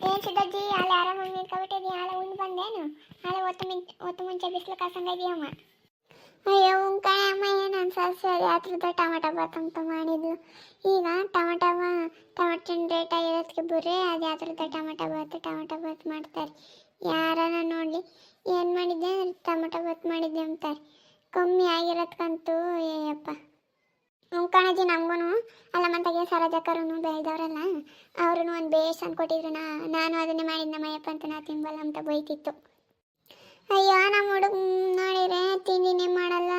ಏನ್ ಸಿದ್ದಜ್ಜಿ ಅಲ್ಲಿ ಆರಾಮಾಗಿ ನಿಂತ್ಕೊಬಿಟ್ಟಿದ್ದಿ ಹಾಳೆ ಉಂಡು ಬಂದೇನು? ಹಾಳೆ ಒತ್ತು ಮುಂಚೆ ಒತ್ತು ಮುಂಚೆ ಬಿಸಿಲು ಕಾಸಂಗಿದೆಯಮ್ಮ ಅಯ್ಯೋ ಕಣೆ ಅಮ್ಮ, ಏನು ಅನ್ಸಲ್ಸ ಯಾತ್ರದ ಟೊಮೆಟೊ ಬಾತ್ ಅಂತ ಮಾಡಿದ್ಲು ಈಗ ಟೊಮೆಟೊ ಬಾ, ಟಮಾಟ ರೇಟ್ ಆಗಿರೋದಕ್ಕೆ ಬರೀ ಅದು ಯಾತ್ರದ ಟಮಾಟ ಬಾತ್ ಟಮಾಟ ಬಾತ್ ಮಾಡ್ತಾರೆ. ಯಾರನ್ನ ನೋಡಲಿ ಏನು ಮಾಡಿದ್ದೆ ಟಮಾಟ ಬಾತ್ ಮಾಡಿದ್ದೆ ಅಂತಾರೆ. ಕಮ್ಮಿ ಆಗಿರೋದ್ಕಂತೂ ಏಯಪ್ಪ ಹ್ಞೂ ಕಣಜ್ಜಿ ನಮಗೂ ಅಲ್ಲ ಮಂತಾಗೆ ಸರೋಜಕ್ಕರೂ ಬೆಳೆದವರಲ್ಲ ಅವ್ರೂ ಒಂದು ಬೇಸ್ ಅಂದ್ಕೊಟ್ಟಿದ್ರು ನಾ, ನಾನು ಅದನ್ನೇ ಮಾಡಿದ್ದೆ ಮಯಪ್ಪ ಅಂತ ನಾ ತಿನ್ಬಲ್ಲ ಅಂತ ಬೈತಿತ್ತು. ಅಯ್ಯೋ ನಮ್ಮ ಹುಡುಗ ನೋಡಿದ್ರೆ ತಿಂಡಿನೇ ಮಾಡಲ್ಲ.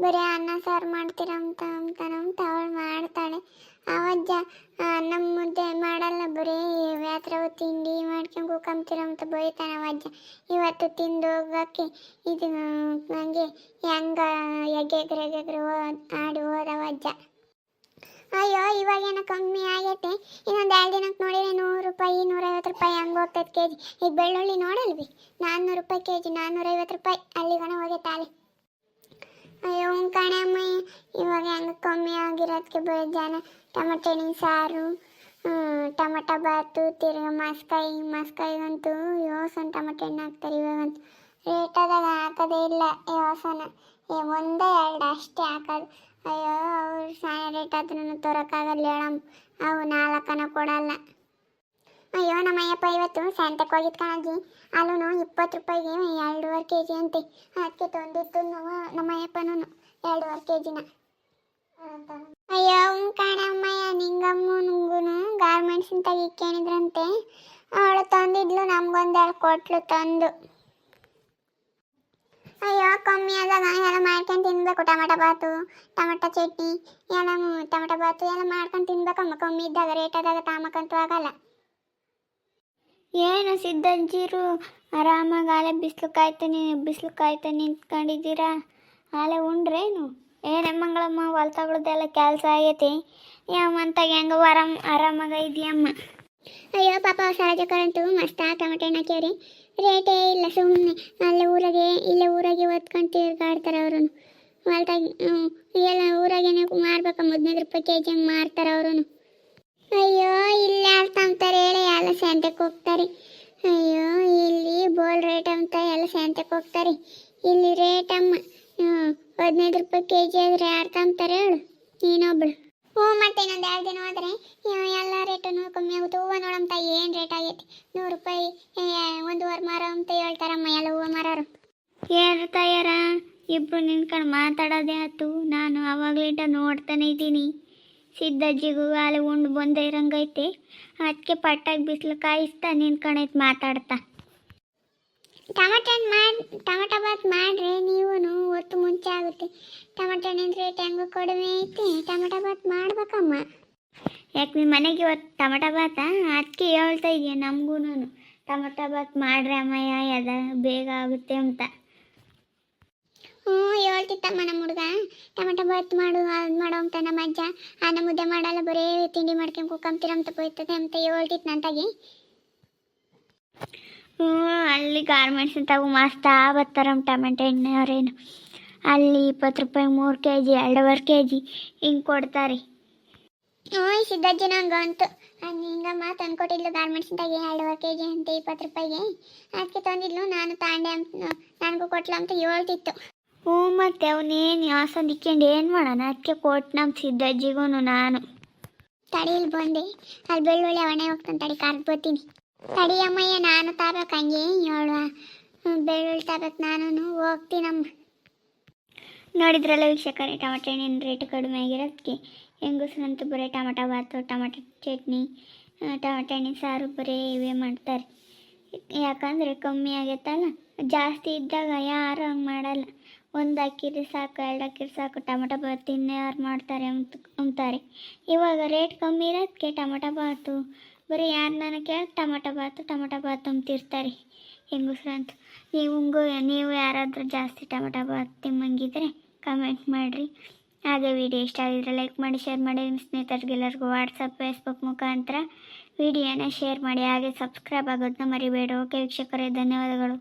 ಬರೀ ಸಾರು ಮಾಡ್ತೀರ ಅಂತ ಅಂತ ಅಂತ ಅವಳು ಮಾಡ್ತಾಳೆ. ಅವಜ್ಜ ನಮ್ಮ ಮುದ್ದೆ ಮಾಡಲ್ಲ ಬರೀ ವ್ಯಾತ್ರ ತಿಂಡಿ ಮಾಡ್ಕೊಂಡು ಕೂಕಂಬ್ತೀರ ಅಂತ ಬೈತಾನೆ ಅವಜ್ಜ ಇವತ್ತು ತಿಂದು ಹೋಗಕ್ಕೆ ಇದು ನನಗೆ ಹೆಂಗ ಎಗ್ಗೆಗ್ರೆ ಎಗ್ಗೆಗ್ರೆ ಆಡಿ ಹೋದವಜ್ಜ ಅಯ್ಯೋ ಇವಾಗೇನೋ ಕಮ್ಮಿ ಆಗೈತೆ. ಇನ್ನೊಂದು ಎರಡು ದಿನಕ್ಕೆ ನೋಡಿದ್ರೆ ನೂರು ರೂಪಾಯಿ, ನೂರೈವತ್ತು ರೂಪಾಯಿ ಹಂಗೆ ಹೋಗ್ತೈತೆ ಕೆ ಜಿ ಈಗ ಬೆಳ್ಳುಳ್ಳಿ ನೋಡಲ್ವಿ? ನಾನ್ನೂರು ರೂಪಾಯಿ ಕೆ ಜಿ ನಾನ್ನೂರೈವತ್ತು ರೂಪಾಯಿ. ಅಲ್ಲಿಗಣ ಹೋಗೈತೆ ಅಲ್ಲಿ ಅಯ್ಯೋ, ಕಣಮ್ಮ, ಇವಾಗ ಹೆಂಗೆ ಕಮ್ಮಿ ಆಗಿರೋದಕ್ಕೆ ಬರೀ ಜನ ಹಣ್ಣಿನ ಸಾರು ಟೊಮಟ ಬಾತು, ತಿರ್ಗ ಮಾಸ್ಕಾಯಿ ಮಾಸ್ಕಾಯಿಗಂತೂ ಯೋಸನ್ ಟೊಮೆಟೊ ಹಣ್ಣು ಹಾಕ್ತಾರೆ ಇವಾಗಂತೂ ಆದಾಗ ಹಾಕೋದೇ ಇಲ್ಲ ಯೋಸನ ಒಂದೇ ಎರಡು ಅಷ್ಟೇ ಹಾಕೋದು. ಅಯ್ಯೋ, ಅವ್ರು ಸಣ್ಣ ರೇಟ್ ಆದ್ರೂ ತೋರೋಕ್ಕಾಗಲ್ಲ ಹೇಳಮ್ಮ. ಅವು ನಾಲ್ಕನ ಕೊಡಲ್ಲ. ಅಯ್ಯೋ, ನಮ್ಮ ಅಯ್ಯಪ್ಪ, ಇವತ್ತು ಹೋಗಿದ್ ಕಣಜ್ಜಿ ಅಲ್ಲೂ ಇಪ್ಪತ್ತು ರೂಪಾಯಿಗೆ ಎರಡೂವರೆ ಕೆ ಜಿ ಅಂತೆ. ಅದಕ್ಕೆ ತಂದಿತ್ತು ನಮ್ಮ ನಮ್ಮ ಅಯ್ಯಪ್ಪನೂ ಎರಡೂವರೆ ಕೆ ಜಿನ ಅಯ್ಯೋ ಹ್ಞೂ ಕಾಣಮ್ಮಯ್ಯ ನಿಂಗಮ್ಮ ನುಂಗುನು ಗಾರ್ಮೆಂಟ್ಸ್ ಅಂತ ಇಕ್ಕೇನಿದ್ರಂತೆ ಅವಳು ತಂದಿದ್ಲು, ನಮ್ಗೊಂದೆರಡು ಕೊಟ್ಲು ತಂದು. ಅಯ್ಯೋ, ಕಮ್ಮಿ ಆದಾಗ ಎಲ್ಲ ಮಾಡ್ಕೊಂಡು ತಿನ್ಬೇಕು. ಟೊಮೆಟೊ ಬಾತು, ಟೊಮೆಟೊ ಚಟ್ನಿ, ಎಲ್ಲ ಟಮಟ ಬಾತು ಎಲ್ಲ ಮಾಡ್ಕೊಂಡು ತಿನ್ಬೇಕಮ್ಮ. ಕಮ್ಮಿ ಇದ್ದಾಗ, ರೇಟ್ ಆದಾಗ ತಾಮಕ್ಕಂತೂ ಆಗಲ್ಲ. ಏನು ಸಿದ್ದಂಜಿರು ಆರಾಮಾಗಿ ಆಲೆ ಬಿಸಿಲು ಕಾಯ್ತಾನೆ ಬಿಸಿಲು ಕಾಯ್ತಾ ನಿಂತ್ಕೊಂಡಿದ್ದೀರಾ? ಆಲೆ ಉಂಡ್ರೇನು? ಏನೇ ಮಂಗಳಮ್ಮ ಹೊಲ ತಗೊಳ್ದೆಲ್ಲ ಕೆಲಸ ಆಗೈತಿ. ಯಾವಂತಾಗ ಹೆಂಗ ಆರಾಮ್ ಆರಾಮಾಗ ಇದೆಯಮ್ಮ. ಅಯ್ಯೋ ಪಾಪ ಸಹಜಕ್ಕಂತೂ ಮಸ್ತ್ ಟೊಮೆಟೊ ಹಣ್ಣು ಹಾಕ್ಯಾವ್ರಿ ರೇಟೇ ಇಲ್ಲ ಸುಮ್ಮನೆ ಅಲ್ಲೇ ಊರಾಗೆ, ಇಲ್ಲೇ ಊರಾಗೆ ಒತ್ಕೊಂಡು ತಿರ್ಗಾಡ್ತಾರೆ ಅವರು ಹೊಲ್ದಾಗಿ ಎಲ್ಲ ಊರಾಗೇನೆ ಮಾರ್ಬೇಕಮ್ಮ, ಹದಿನೈದು ರೂಪಾಯಿ ಕೆ ಜಿ ಹಂಗೆ ಮಾರ್ತಾರೆ ಅವರು ಅಯ್ಯೋ, ಇಲ್ಲಿ ಯಾರು ಅಂತಾರೆ ಹೇಳಿ, ಎಲ್ಲ ಸಂತೆಗೆ ಹೋಗ್ತಾರೆ. ಅಯ್ಯೋ, ಇಲ್ಲಿ ಬೋಲ್ ರೇಟ್ ಅಂತ ಎಲ್ಲ ಸಂತೆಗೆ ಹೋಗ್ತಾರೆ. ಇಲ್ಲಿ ರೇಟ್ ಅಮ್ಮ. ಹದಿನೈದು ರೂಪಾಯಿ ಕೆ ಜಿ ಆದರೆ ಯಾರು ತಂತಾರೆ ಹೇಳು, ನೀನೊಬ್ಳು. ಹ್ಞೂ, ಮತ್ತೆ ಇನ್ನೊಂದು ಎರಡು ದಿನ ಹೋದರೆ ಎಲ್ಲ ರೇಟನ್ನು ಕಮ್ಮಿ ಆಗುತ್ತೆ. ಹೂವು ನೋಡಂತ ಏನು ರೇಟ್ ಆಗೈತಿ. ನೂರು ರೂಪಾಯಿ ಒಂದೂವರೆ ಮಾರ ಅಂತ ಹೇಳ್ತಾರಮ್ಮ ಎಲ್ಲ ಹೂವು ಮಾರೋರು. ಏನು ತಯಾರ? ಇಬ್ಬರು ನಿಂತ್ಕೊಂಡು ಮಾತಾಡೋದೇ ಆಯ್ತು ನಾನು ಅವಾಗ್ಲಿಂದ ನೋಡ್ತಾನೆ ಇದ್ದೀನಿ. ಸಿದ್ದಜ್ಜಿಗೂ ಅಲ್ಲಿ ಉಂಡು ಬಂದೇ ಇರಂಗೈತೆ. ಅದಕ್ಕೆ ಪಟ್ಟಾಗಿ ಬಿಸಿಲು ಕಾಯಿಸ್ತಾ ನಿಂತ್ಕೊಂಡೈತೆ ಮಾತಾಡ್ತಾ. ಟಮಟ ಹಣ್ಣು ಮಾಡಿ ಟಮಟ ಬಾತ್ ಮಾಡ್ರಿ ನೀವು ಹೊತ್ತು ಮುಂಚೆ ಆಗುತ್ತೆ. ಟಮಟ ಹಣ್ಣಿನ ರೇಟ್ ಹೆಂಗೋ ಕಡಿಮೆ ಐತಿ. ಟಮಟ ಬಾತ್ ಮಾಡ್ಬೇಕಮ್ಮ. ಯಾಕೆ ನಿಮ್ಮ ಮನೆಗೆ ಇವತ್ತು ಟಮಟ ಬಾತ ಅದಕ್ಕೆ ಹೇಳ್ತಾ ಇದೆಯಾ ನಮಗೂ ಟಮಟ ಬಾತ್ ಮಾಡ್ರಿ ಅಮ್ಮಯ್ಯ ಅದ ಬೇಗ ಆಗುತ್ತೆ ಅಂತ. ಹ್ಞೂ, ಹೇಳ್ತಿತ್ತಮ್ಮ ನಮ್ಮ ಹುಡುಗ. ಟೊಮೆಟೊ ಬಾತ್ ಮಾಡು ಅದು ಮಾಡೋ ಅಂತ ನಮ್ಮ ಅಜ್ಜ. ಅನ್ನ ಮುದ್ದೆ ಮಾಡಲ್ಲ, ಬರೀ ತಿಂಡಿ ಮಾಡ್ಕೊಂಡು ಕುಕ್ಕಂತೀರಂತ ಬೈತದೆ ಅಂತ ಹೇಳ್ತಿತ್ತು ನಂತಾಗಿ. ಹ್ಞೂ, ಅಲ್ಲಿ ಗಾರ್ಮೆಂಟ್ಸ್ ತಾವು ಮಸ್ತ್ ಬರ್ತಾರಮ್ಮ ಟೊಮೆಟೊ ಎಣ್ಣೆ ಅವರೇನು. ಅಲ್ಲಿ ಇಪ್ಪತ್ತು ರೂಪಾಯಿ ಮೂರು ಕೆ ಜಿ ಎರಡೂವರೆ ಕೆ ಜಿ ಹಿಂಗೆ ಕೊಡ್ತಾರೆ. ಹ್ಞೂ ಸಿದ್ದಜ್ಜಿ ನಂಗೆ ಅಂತು. ಹಿಂಗಮ್ಮ ತಂದ್ಕೊಟ್ಟಿದ್ಲು ಗಾರ್ಮೆಂಟ್ಸ್ದಾಗೆ ಎರಡೂವರೆ ಕೆ ಜಿ ಅಂತ, ಇಪ್ಪತ್ತು ರೂಪಾಯಿಗೆ. ಅದಕ್ಕೆ ತಂದಿದ್ಲು, ನಾನು ತಾಂಡೆ ಅಂತ, ನನಗೂ ಕೊಟ್ಲು ಅಂತ ಹೇಳ್ತಿತ್ತು. ಹ್ಞೂ ಮತ್ತೆ ಅವನೇನು ಯಾಸಂದು ಇಕ್ಕೊಂಡು ಏನು ಮಾಡೋಣ? ಅದಕ್ಕೆ ಕೊಟ್ಟು ನಮ್ಮ ಸಿದ್ದಜ್ಜಿಗೂ ನಾನು. ತಡೀಲಿ ಬಂದೆ. ಅಲ್ಲಿ ಬೆಳ್ಳುಳ್ಳಿ ಅವಣೆ ಹೋಗ್ತಾನೆ ತಡಿ, ಕರ್ದು ತಡಿ ಅಮ್ಮಯ್ಯ, ನಾನು ತರಬೇಕು ಹಂಗೆ. ಹೇಳುವ. ಬೆಳ್ಳುಳ್ಳಿ ತರ್ಬೇಕು ನಾನು ಹೋಗ್ತೀನಮ್ಮ. ನೋಡಿದ್ರಲ್ಲ ವೀಕ್ಷಕರೇ, ಟೊಮೆಟೊ ಹಣ್ಣಿನ ರೇಟ್ ಕಡಿಮೆ ಆಗಿರೋದಕ್ಕೆ ಹೆಂಗಸ್ರಂತೂ ಬರೀ ಟೊಮೆಟೊ ಬಾತು ಟೊಮೆಟೊ ಚಟ್ನಿ ಟೊಮೆಟೊ ಹಣ್ಣಿನ ಸಾರು ಬರೀ ಇವೇ ಮಾಡ್ತಾರೆ. ಯಾಕಂದರೆ ಕಮ್ಮಿ ಆಗೈತಲ್ಲ, ಜಾಸ್ತಿ ಇದ್ದಾಗ ಯಾರು ಹಂಗೆ ಮಾಡಲ್ಲ. ಒಂದು ಅಕ್ಕಿರಿ ಸಾಕು, ಎರಡು ಅಕ್ಕಿರಿ ಸಾಕು, ಟೊಮೆಟೊ ಬಾತ್ ಯಾರು ಮಾಡ್ತಾರೆ ಅಂತ ಅಂತಾರೆ. ಇವಾಗ ರೇಟ್ ಕಮ್ಮಿ ಇರೋದಕ್ಕೆ ಟೊಮೆಟೊ ಬಾತು. ಬರೀ ಯಾರು ನನಗೆ ಕೇಳಿ ಟೊಮೆಟೊ ಬಾತು, ಟೊಮೆಟೊ ಬಾತ್ ಅಂತಿರ್ತಾರೆ ಹೆಂಗಸ್ರಂತ ನೀವು ನೀವು ಯಾರಾದರೂ ಜಾಸ್ತಿ ಟೊಮೆಟೊ ಬಾತ್ ತಿಮ್ಮಂಗಿದ್ರೆ ಕಮೆಂಟ್ ಮಾಡಿರಿ. ಹಾಗೆ ವಿಡಿಯೋ ಇಷ್ಟ ಆಗಿದ್ರೆ ಲೈಕ್ ಮಾಡಿ ಶೇರ್ ಮಾಡಿ. ನಿಮ್ಮ ಸ್ನೇಹಿತರಿಗೆಲ್ಲರಿಗೂ ವಾಟ್ಸಪ್ ಫೇಸ್ಬುಕ್ ಮುಖಾಂತರ ವಿಡಿಯೋನ ಶೇರ್ ಮಾಡಿ. ಹಾಗೆ ಸಬ್ಸ್ಕ್ರೈಬ್ ಆಗೋದನ್ನ ಮರಿಬೇಡ. ಓಕೆ ವೀಕ್ಷಕರೇ, ಧನ್ಯವಾದಗಳು.